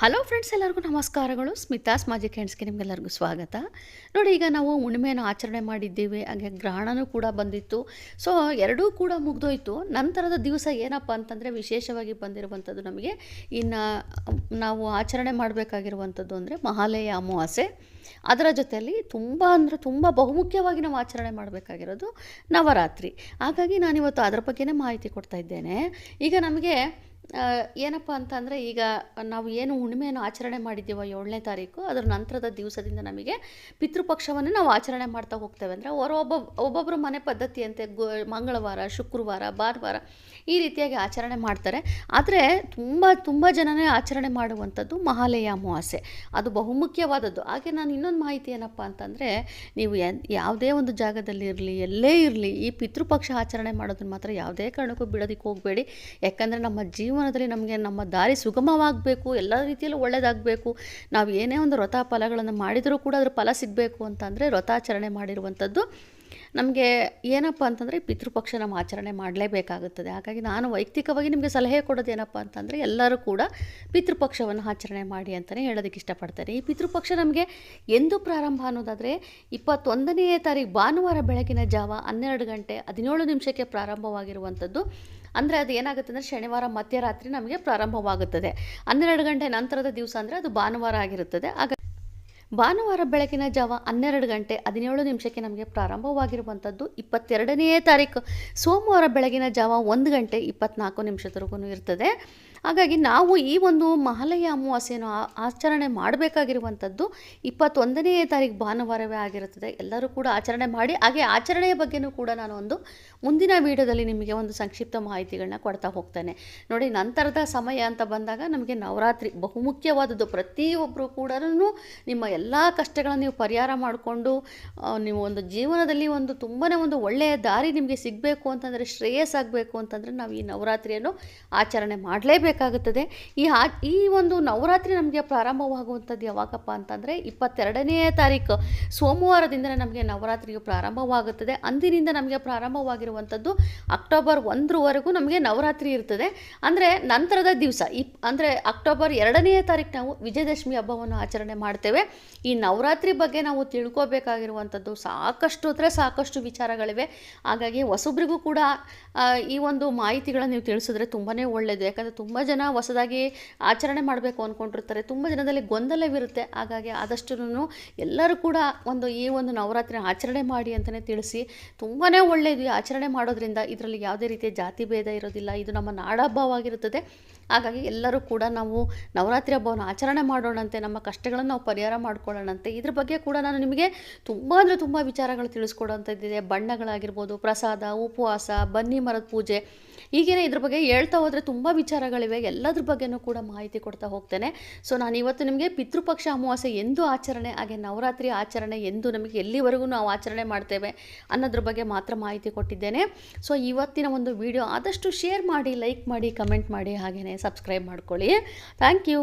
Hello friends ಎಲ್ಲರಿಗೂ ನಮಸ್ಕಾರಗಳು. Smitha's magic ಹ್ಯಾಂಡ್ಸ್ಗೆ ನಿಮಗೆಲ್ಲರಿಗೂ ಸ್ವಾಗತ. ನೋಡಿ, ಈಗ ನಾವು ಹುಣ್ಣಿಮೆಯನ್ನು ಆಚರಣೆ ಮಾಡಿದ್ದೀವಿ. ಹಾಗೆ ಗ್ರಹಣನೂ ಕೂಡ ಬಂದಿತ್ತು. ಸೊ ಎರಡೂ ಕೂಡ ಮುಗ್ದೋಯ್ತು. ನಂತರದ ದಿವಸ ಏನಪ್ಪ ಅಂತಂದರೆ ವಿಶೇಷವಾಗಿ ಬಂದಿರುವಂಥದ್ದು ನಮಗೆ ಇನ್ನು, ನಾವು ಆಚರಣೆ ಮಾಡಬೇಕಾಗಿರುವಂಥದ್ದು ಅಂದರೆ ಮಹಾಲಯ ಅಮಾವಾಸ್ಯೆ. ಅದರ ಜೊತೆಯಲ್ಲಿ ತುಂಬ ಅಂದರೆ ತುಂಬ ಬಹುಮುಖ್ಯವಾಗಿ ನಾವು ಆಚರಣೆ ಮಾಡಬೇಕಾಗಿರೋದು ನವರಾತ್ರಿ. ಹಾಗಾಗಿ ನಾನಿವತ್ತು ಅದರ ಬಗ್ಗೆನೇ ಮಾಹಿತಿ ಕೊಡ್ತಾ ಇದ್ದೇನೆ. ಈಗ ನಮಗೆ ಏನಪ್ಪ ಅಂತಂದರೆ ಈಗ ನಾವು ಏನು ಹುಣ್ಣಿಮೆಯನ್ನು ಆಚರಣೆ ಮಾಡಿದ್ದೀವೋ ಏಳನೇ ತಾರೀಕು, ಅದರ ನಂತರದ ದಿವಸದಿಂದ ನಮಗೆ ಪಿತೃಪಕ್ಷವನ್ನು ನಾವು ಆಚರಣೆ ಮಾಡ್ತಾ ಹೋಗ್ತೇವೆ. ಅಂದರೆ ಒಬ್ಬ ಒಬ್ಬೊಬ್ಬರ ಮನೆ ಪದ್ಧತಿಯಂತೆ ಗೋ, ಮಂಗಳವಾರ, ಶುಕ್ರವಾರ, ಭಾನುವಾರ ಈ ರೀತಿಯಾಗಿ ಆಚರಣೆ ಮಾಡ್ತಾರೆ. ಆದರೆ ತುಂಬ ತುಂಬ ಜನನೇ ಆಚರಣೆ ಮಾಡುವಂಥದ್ದು ಮಹಾಲಯ ಅಮಾವಾಸ್ಯೆ. ಅದು ಬಹುಮುಖ್ಯವಾದದ್ದು ಹಾಗೆ ನಾನು ಇನ್ನೊಂದು ಮಾಹಿತಿ ಏನಪ್ಪ ಅಂತಂದರೆ, ನೀವು ಯಾವುದೇ ಒಂದು ಜಾಗದಲ್ಲಿ ಇರಲಿ, ಎಲ್ಲೇ ಇರಲಿ ಈ ಪಿತೃಪಕ್ಷ ಆಚರಣೆ ಮಾಡೋದನ್ನು ಮಾತ್ರ ಯಾವುದೇ ಕಾರಣಕ್ಕೂ ಬಿಡೋದಕ್ಕೆ ಹೋಗಬೇಡಿ. ಯಾಕಂದರೆ ನಮ್ಮ ಜೀವನದಲ್ಲಿ ನಮಗೆ ನಮ್ಮ ದಾರಿ ಸುಗಮವಾಗಬೇಕು, ಎಲ್ಲ ರೀತಿಯಲ್ಲೂ ಒಳ್ಳೆಯದಾಗಬೇಕು ನಾವು ಏನೇ ಒಂದು ವ್ರತ ಫಲಗಳನ್ನು ಮಾಡಿದರೂ ಕೂಡ ಅದರ ಫಲ ಸಿಗಬೇಕು ಅಂತಂದರೆ ವ್ರತಾಚರಣೆ ಮಾಡಿರುವಂಥದ್ದು ನಮಗೆ ಏನಪ್ಪ ಅಂತಂದರೆ ಪಿತೃಪಕ್ಷ ನಮ್ಮ ಆಚರಣೆ ಮಾಡಲೇಬೇಕಾಗುತ್ತದೆ. ಹಾಗಾಗಿ ನಾನು ವೈಯಕ್ತಿಕವಾಗಿ ನಿಮಗೆ ಸಲಹೆ ಕೊಡೋದು ಏನಪ್ಪ ಅಂತಂದರೆ ಎಲ್ಲರೂ ಕೂಡ ಪಿತೃಪಕ್ಷವನ್ನು ಆಚರಣೆ ಮಾಡಿ ಅಂತಲೇ ಹೇಳೋದಕ್ಕೆ ಇಷ್ಟಪಡ್ತಾರೆ ಈ ಪಿತೃಪಕ್ಷ ನಮಗೆ ಎಂದು ಪ್ರಾರಂಭ ಅನ್ನೋದಾದರೆ ಇಪ್ಪತ್ತೊಂದನೆಯ ತಾರೀಕು ಭಾನುವಾರ ಬೆಳಗಿನ ಜಾವ ಹನ್ನೆರಡು ಗಂಟೆ ಹದಿನೇಳು ನಿಮಿಷಕ್ಕೆ ಪ್ರಾರಂಭವಾಗಿರುವಂಥದ್ದು. ಅಂದರೆ ಅದು ಏನಾಗುತ್ತೆ ಅಂದರೆ ಶನಿವಾರ ಮಧ್ಯರಾತ್ರಿ ನಮಗೆ ಪ್ರಾರಂಭವಾಗುತ್ತದೆ. ಹನ್ನೆರಡು ಗಂಟೆ ನಂತರದ ದಿವಸ ಅಂದರೆ ಅದು ಭಾನುವಾರ ಆಗಿರುತ್ತದೆ. ಆಗ ಭಾನುವಾರ ಬೆಳಗಿನ ಜಾವ ಹನ್ನೆರಡು ಗಂಟೆ ಹದಿನೇಳು ನಿಮಿಷಕ್ಕೆ ನಮಗೆ ಪ್ರಾರಂಭವಾಗಿರುವಂಥದ್ದು ಇಪ್ಪತ್ತೆರಡನೇ ತಾರೀಕು. ಸೋಮವಾರ ಬೆಳಗಿನ ಜಾವ ಒಂದು ಗಂಟೆ ಇಪ್ಪತ್ನಾಲ್ಕು ನಿಮಿಷದವರೆಗೂ ಇರ್ತದೆ. ಹಾಗಾಗಿ ನಾವು ಈ ಒಂದು ಮಹಾಲಯ ಅಮಾವಾಸ್ಯೆಯನ್ನು ಆಚರಣೆ ಮಾಡಬೇಕಾಗಿರುವಂಥದ್ದು ಇಪ್ಪತ್ತೊಂದನೆಯ ತಾರೀಕು ಭಾನುವಾರವೇ ಆಗಿರುತ್ತದೆ. ಎಲ್ಲರೂ ಕೂಡ ಆಚರಣೆ ಮಾಡಿ, ಹಾಗೆ ಆಚರಣೆಯ ಬಗ್ಗೆನೂ ಕೂಡ ನಾನು ಒಂದು ಮುಂದಿನ ವಿಡಿಯೋದಲ್ಲಿ ನಿಮಗೆ ಒಂದು ಸಂಕ್ಷಿಪ್ತ ಮಾಹಿತಿಗಳನ್ನ ಕೊಡ್ತಾ ಹೋಗ್ತೇನೆ. ನೋಡಿ, ನಂತರದ ಸಮಯ ಅಂತ ಬಂದಾಗ ನಮಗೆ ನವರಾತ್ರಿ ಬಹುಮುಖ್ಯವಾದದ್ದು. ಪ್ರತಿಯೊಬ್ಬರು ಕೂಡ ನಿಮ್ಮ ಎಲ್ಲ ಕಷ್ಟಗಳನ್ನು ನೀವು ಪರಿಹಾರ ಮಾಡಿಕೊಂಡು ನೀವು ಒಂದು ಜೀವನದಲ್ಲಿ ಒಂದು ತುಂಬಾ ಒಂದು ಒಳ್ಳೆಯ ದಾರಿ ನಿಮಗೆ ಸಿಗಬೇಕು ಅಂತಂದರೆ ಶ್ರೇಯಸ್ಸಾಗಬೇಕು ಅಂತಂದರೆ ನಾವು ಈ ನವರಾತ್ರಿಯನ್ನು ಆಚರಣೆ ಮಾಡಲೇಬೇಕಾಗುತ್ತದೆ. ಈ ಆ, ಈ ಒಂದು ನವರಾತ್ರಿ ನಮಗೆ ಪ್ರಾರಂಭವಾಗುವಂಥದ್ದು ಯಾವಾಗಪ್ಪ ಅಂತಂದರೆ, ಇಪ್ಪತ್ತೆರಡನೇ ತಾರೀಕು. ಸೋಮವಾರದಿಂದಲೇ ನಮಗೆ ನವರಾತ್ರಿಯು ಪ್ರಾರಂಭವಾಗುತ್ತದೆ. ಅಂದಿನಿಂದ ನಮಗೆ ಪ್ರಾರಂಭವಾಗಿರುವಂಥದ್ದು ಅಕ್ಟೋಬರ್ ಒಂದರವರೆಗೂ ನಮಗೆ ನವರಾತ್ರಿ ಇರ್ತದೆ. ಅಂದರೆ ನಂತರದ ದಿವಸ, ಇಪ್, ಅಂದರೆ ಅಕ್ಟೋಬರ್ ಎರಡನೇ ತಾರೀಕು ನಾವು ವಿಜಯದಶಮಿ ಹಬ್ಬವನ್ನು ಆಚರಣೆ ಮಾಡ್ತೇವೆ. ಈ ನವರಾತ್ರಿ ಬಗ್ಗೆ ನಾವು ತಿಳ್ಕೊಬೇಕಾಗಿರುವಂಥದ್ದು ಸಾಕಷ್ಟು ಅಂದರೆ ಸಾಕಷ್ಟು ವಿಚಾರಗಳಿವೆ. ಹಾಗಾಗಿ ಹೊಸಬ್ರಿಗೂ ಕೂಡ ಈ ಒಂದು ಮಾಹಿತಿಗಳನ್ನು ನೀವು ತಿಳಿಸಿದ್ರೆ ತುಂಬಾ ಒಳ್ಳೆಯದು ಯಾಕಂದರೆ ತುಂಬ ಜನ ಹೊಸದಾಗಿ ಆಚರಣೆ ಮಾಡಬೇಕು ಅಂದ್ಕೊಂಡಿರ್ತಾರೆ ತುಂಬ ಜನದಲ್ಲಿ ಗೊಂದಲವಿರುತ್ತೆ. ಹಾಗಾಗಿ ಆದಷ್ಟು ಎಲ್ಲರೂ ಕೂಡ ಒಂದು ಈ ಒಂದು ನವರಾತ್ರಿ ಆಚರಣೆ ಮಾಡಿ ಅಂತಲೇ ತಿಳಿಸಿ. ತುಂಬಾ ಒಳ್ಳೆಯದು ಈ ಆಚರಣೆ ಮಾಡೋದ್ರಿಂದ. ಇದರಲ್ಲಿ ಯಾವುದೇ ರೀತಿಯ ಜಾತಿ ಭೇದ ಇರೋದಿಲ್ಲ. ಇದು ನಮ್ಮ ನಾಡಹಬ್ಬವಾಗಿರುತ್ತದೆ. ಹಾಗಾಗಿ ಎಲ್ಲರೂ ಕೂಡ ನಾವು ನವರಾತ್ರಿ ಹಬ್ಬವನ್ನು ಆಚರಣೆ ಮಾಡೋಣಂತೆ. ನಮ್ಮ ಕಷ್ಟಗಳನ್ನು ನಾವು ಪರಿಹಾರ ಮಾಡ್ಕೊಳ್ಳೋಣಂತೆ ಇದ್ರ ಬಗ್ಗೆ ಕೂಡ ನಾನು ನಿಮಗೆ ತುಂಬ ಅಂದರೆ ತುಂಬ ವಿಚಾರಗಳು ತಿಳಿಸ್ಕೊಡೋಂಥದ್ದಿದೆ ಬಣ್ಣಗಳಾಗಿರ್ಬೋದು, ಪ್ರಸಾದ, ಉಪವಾಸ, ಬನ್ನಿ ಮರದ ಪೂಜೆ. ಹೀಗೇನೆ ಇದ್ರ ಬಗ್ಗೆ ಹೇಳ್ತಾ ಹೋದರೆ ತುಂಬ ವಿಚಾರಗಳಿವೆ. ಎಲ್ಲದ್ರ ಬಗ್ಗೆನೂ ಕೂಡ ಮಾಹಿತಿ ಕೊಡ್ತಾ ಹೋಗ್ತೇನೆ. ಸೊ ನಾನು ಇವತ್ತು ನಿಮಗೆ ಪಿತೃಪಕ್ಷ ಅಮಾವಾಸ್ಯೆ ಎಂದು ಆಚರಣೆ, ಹಾಗೆ ನವರಾತ್ರಿ ಆಚರಣೆ ಎಂದು ನಮಗೆ ಎಲ್ಲಿವರೆಗೂ ನಾವು ಆಚರಣೆ ಮಾಡ್ತೇವೆ ಅನ್ನೋದ್ರ ಬಗ್ಗೆ ಮಾತ್ರ ಮಾಹಿತಿ ಕೊಟ್ಟಿದ್ದೇನೆ. ಸೊ ಇವತ್ತಿನ ಒಂದು ವಿಡಿಯೋ ಆದಷ್ಟು ಶೇರ್ ಮಾಡಿ ಲೈಕ್ ಮಾಡಿ ಕಮೆಂಟ್ ಮಾಡಿ ಹಾಗೆಯೇ ಸಬ್ಸ್ಕ್ರೈಬ್ ಮಾಡ್ಕೊಳ್ಳಿ. Thank you